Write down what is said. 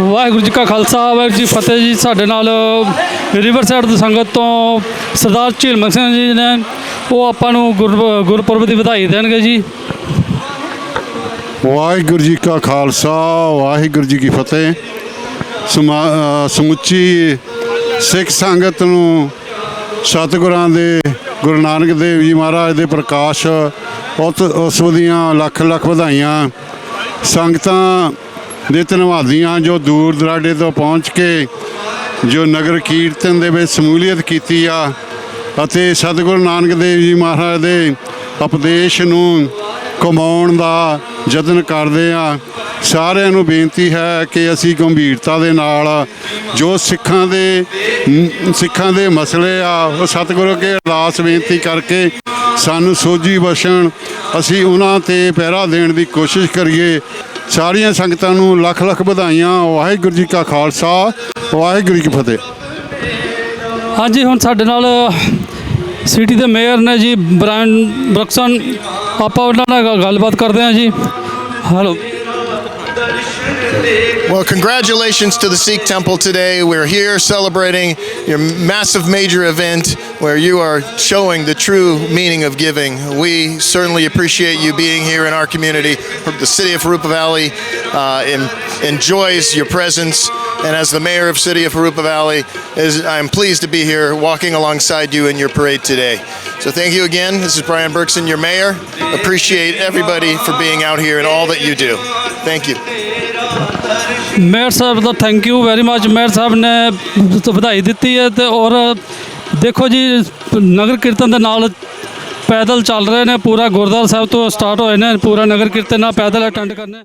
ਵਾਹਿਗੁਰੂ ਜੀ ਕਾ ਖਾਲਸਾ, ਵਾਹਿਗੁਰੂ ਜੀ ਫਤਿਹ ਜੀ। ਸਾਡੇ ਨਾਲ ਰਿਵਰ ਸਾਈਡ ਦੀ ਸੰਗਤ ਤੋਂ ਸਰਦਾਰ ਝੀਲਮਕ ਸਿੰਘ ਜੀ ਨੇ। ਉਹ ਆਪਾਂ ਨੂੰ ਗੁਰ- ਗੁਰਪੁਰਬ ਦੀ ਵਧਾਈ ਦੇਣਗੇ ਜੀ। ਵਾਹਿਗੁਰੂ ਜੀ ਕਾ ਖਾਲਸਾ, ਵਾਹਿਗੁਰੂ ਜੀ ਕੀ ਫਤਿਹ। ਸਮਾ- ਸਮੁੱਚੀ ਸਿੱਖ ਸੰਗਤ ਨੂੰ ਸਤਿਗੁਰਾਂ ਦੇ, ਗੁਰੂ ਨਾਨਕ ਦੇਵ ਜੀ ਮਹਾਰਾਜ ਦੇ ਪ੍ਰਕਾਸ਼ ਉਸ ਦੀਆਂ ਲੱਖ ਲੱਖ ਵਧਾਈਆਂ। ਸੰਗਤਾਂ ਦੇ ਧੰਨਵਾਦੀ ਹਾਂ ਜੋ ਦੂਰ ਦਰਾਡੇ ਤੋਂ ਪਹੁੰਚ ਕੇ ਜੋ ਨਗਰ ਕੀਰਤਨ ਦੇ ਵਿੱਚ ਸਮੂਲੀਅਤ ਕੀਤੀ ਆ ਅਤੇ ਸਤਿਗੁਰੂ ਨਾਨਕ ਦੇਵ ਜੀ ਮਹਾਰਾਜ ਦੇ ਉਪਦੇਸ਼ ਨੂੰ ਕਮਾਉਣ ਦਾ ਯਤਨ ਕਰਦੇ ਆ। ਸਾਰਿਆਂ ਨੂੰ ਬੇਨਤੀ ਹੈ ਕਿ ਅਸੀਂ ਗੰਭੀਰਤਾ ਦੇ ਨਾਲ ਜੋ ਸਿੱਖਾਂ ਦੇ ਸਿੱਖਾਂ ਦੇ ਮਸਲੇ ਆ, ਉਹ ਸਤਿਗੁਰੂ ਅੱਗੇ ਅਰਦਾਸ ਬੇਨਤੀ ਕਰਕੇ ਸਾਨੂੰ ਸੋਝੀ ਬਖਸ਼ਣ। ਅਸੀਂ ਉਹਨਾਂ ਤੇ ਪਹਿਰਾ ਦੇਣ ਦੀ ਕੋਸ਼ਿਸ਼ ਕਰੀਏ ਸਾਰੀਆਂ ਸੰਗਤਾਂ ਨੂੰ ਲੱਖ ਲੱਖ ਵਧਾਈਆਂ। ਵਾਹਿਗੁਰੂ ਜੀ ਕਾ ਖਾਲਸਾ, ਵਾਹਿਗੁਰੂ ਜੀ ਕੀ ਫਤਿਹ। ਹਾਂਜੀ ਹੁਣ ਸਾਡੇ ਨਾਲ ਸਿਟੀ ਦੇ ਮੇਅਰ ਨੇ ਜੀ, ਬ੍ਰਾਇਨ ਬਰਕਸਨ। ਆਪਾਂ ਉਹਨਾਂ ਨਾਲ ਗੱਲਬਾਤ ਕਰਦੇ ਹਾਂ ਜੀ। Hello. Well, congratulations to the Sikh Temple today. We're here celebrating your massive major event where you are showing the true meaning of giving. We certainly appreciate you being here in our community. The city of Harupa Valley uh, en- enjoys your presence. And as the mayor of city of Harupa Valley, is, I'm pleased to be here walking alongside you in your parade today. So thank you again. This is Brian Berkson, your mayor. Appreciate everybody for being out here and all that you do. Thank you. Mayor Sahib the thank you very much mayor ਸਾਹਿਬ ਨੇ ਵਧਾਈ ਦਿੱਤੀ ਹੈ ਤੇ ਔਰ ਦੇਖੋ ਜੀ, ਨਗਰ ਕੀਰਤਨ ਦੇ ਨਾਲ ਪੈਦਲ ਚੱਲ ਰਹੇ ਨੇ, ਪੂਰਾ ਗੁਰਦੁਆਰਾ ਸਾਹਿਬ ਤੋਂ ਸਟਾਰਟ ਹੋਏ ਨੇ, ਪੂਰਾ ਨਗਰ ਕੀਰਤਨ ਨਾਲ ਪੈਦਲ ਅਟੈਂਡ ਕਰਨੇ।